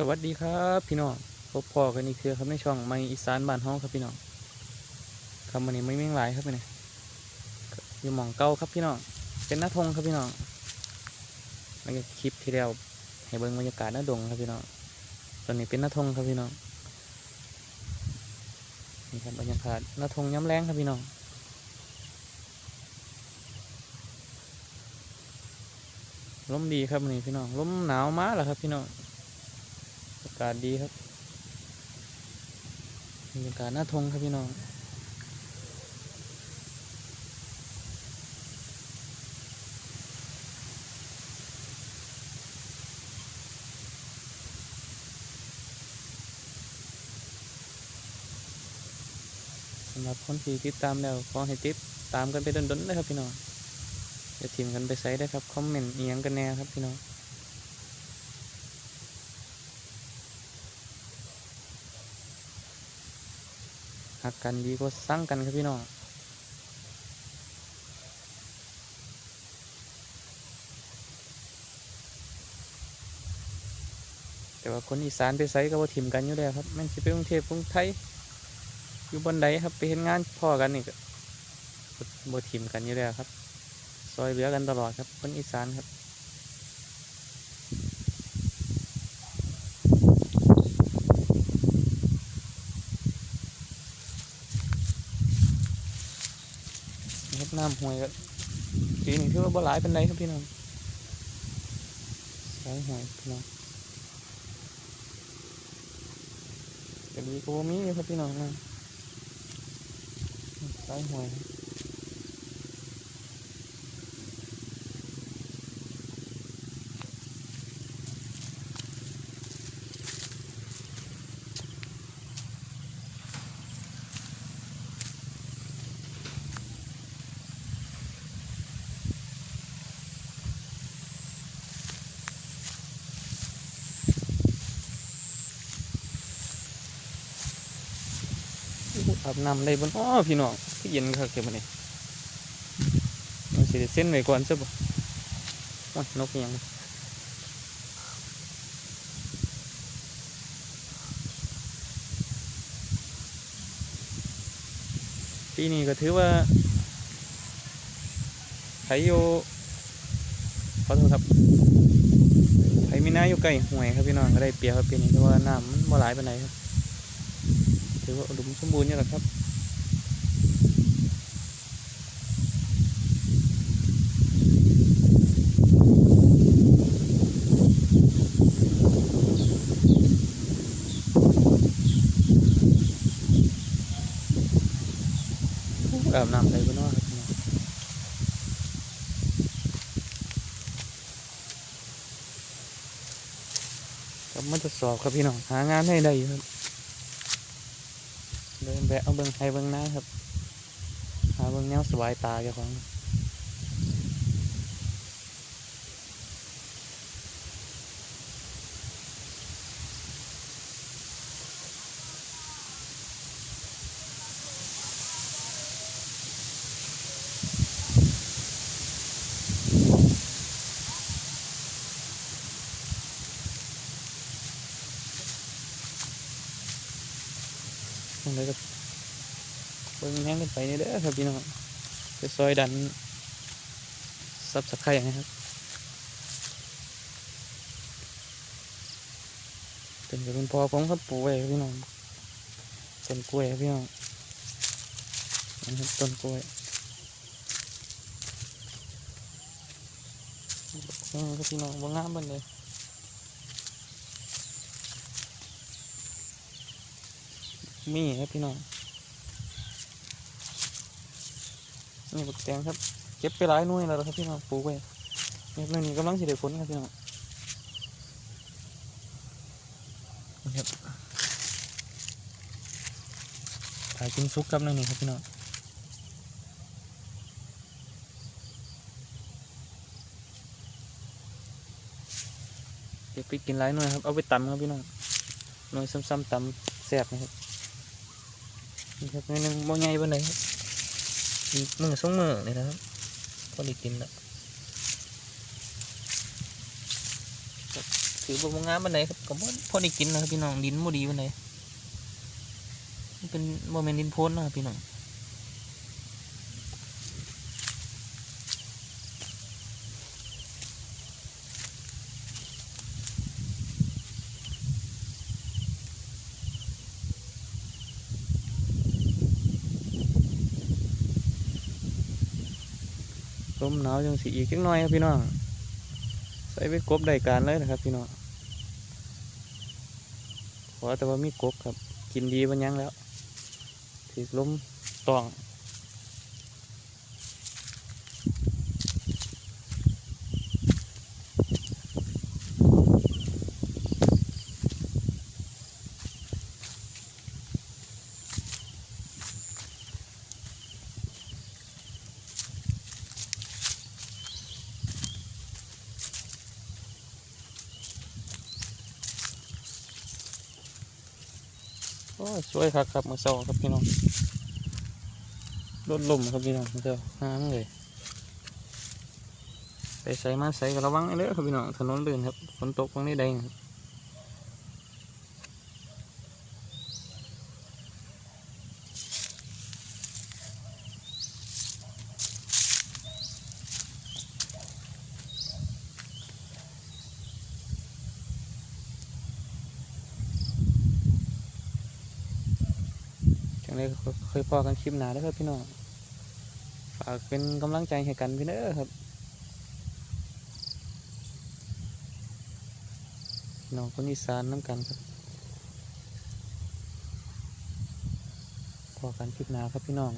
สวัสดีครับพี่น้องพบพ่อกันอีกเทือครับในช่องไม่อีสานบ้านเฮาครับพี่น้องคำวันนี้ไม่เม่งหลายครับพี่นี่อยู่หมองเก้าครับพี่น้องเป็นหน้าทงครับพี่น้องมันก็คลิปที่แล้วให้เบิ่งบรรยากาศหน้าดงครับพี่น้องตอนนี้เป็นหน้าทงครับพี่น้องนี่ครับบรรยากาศหน้าทงย้ำแรงครับพี่น้องลมดีครับวันนี้พี่น้องลมหนาวมาแล้วครับพี่น้อง อากาศดีครับบรรยากาศหน้าทงครับพี่น้องสำหรับคนที่ติดตามแล้วขอให้ติดตามกันไปดนๆนะครับพี่น้องอย่าทิ้งกันไปใส่ได้ครับ คอมเมนต์เอียงกันแน่ครับพี่น้อง หักกันดีกว่าสร้างกันครับพี่น้องแต่ว่าคนอีสานไปไซก็ว่าถิ่มกันอยู่แล้วครับแม่นสิไปกรุงเทพกรุงไทยอยู่บนใดครับไปเห็นงานพ่อกันนี่ก็บ่ถิ่มกันอยู่แล้วครับ ซอยเหลือกันตลอดครับ คนอีสานครับ เฮ็ดน้ำห้วยก็ปีนี้ถือว่าบ่หลายเป็นไรครับพี่น้องสายห้วยพี่น้องก็ดีก็บ่มีครับพี่น้องนะสายห้วย อาบนำได้บนอ้อพี่น้องเย็นครับเก็บมาเนี่ยมันสิเส้นไว้ก่อนซะบ่โอ้ยนกยังปีนี้ก็ถือว่าไผอยู่ขอโทษครับไผมีน้าอยู่ใกล้ห่วยครับพี่น้องก็ได้เปรียบครับปีนี้เพราะว่าน้ำมันบ่หลายปานครับ ถือว่าอุดมสมบูรณ์นี่แหละครับอาบน้ำได้บ่เนาะครับพี่น้องครับมันจะสอบครับพี่น้อง หางานให้ได้ครับ แวะเอาเบิ้งไห้เบิ้งหน้าครับ หาเบิ้งแนวสบายตาเจ้าของ ตรงไหนก็เบิ้งแห้งกันไปนี่เด้อครับพี่น้องไปซอยดันซับสไครต์นะครับเป็นกับเป็นพอผมครับปลูกไว้พี่น้องต้นกล้วยพี่น้องนะครับต้นกล้วยครับพี่น้องบางงามบันเลย มีครับพี่น้องนี่บักแตงครับ เก็บไปหลายหน่วยแล้วครับพี่น้องปลูกไว้เนี่ยหน่วยนี้กำลังสิได้ผลครับพี่น้องครับถ่ายกินซุกครับหน่วยนี้ครับพี่น้องเก็บไปกินหลายหน่วยครับ เอาไปตำครับพี่น้องหน่วยซ้ำๆตำแซ่บนะครับ นี่ครับหน่วยหนึงบ่ใหญ่ปานใดครับอีกมือสองมือนี่นะครับพอดีกินแล้วถือบ่งามปานใดครับก็บ่พอดีกินนะครับพี่น้องดินบ่ดีปานใดมันเป็นบ่แม่นดินโพ้นนะครับพี่น้อง ลมหนาวจังสีอีกจังหน่อยครับพี่น้องใส่ไปกบได้การเลยนะครับ พี่น้องขอแต่ว่ามีกบครับ กินดีบันยังแล้วถือลมตอง โอ้สวยครับครับมือสองครับพี่น้องรถลมครับพี่น้องเจ้าห้างเลยไปใส่มาใส่ก็ระวังเลยครับพี่น้องถนนลื่นครับฝนตกตรงนี้แดงครับ เลยเคยพอกันคลิปหนาแล้วครับพี่น้อง ฝากเป็นกำลังใจให้กันพี่เน้อครับพี่น้องคนอีสานน้ำกันครับ พอกันคลิปหนาครับพี่น้อง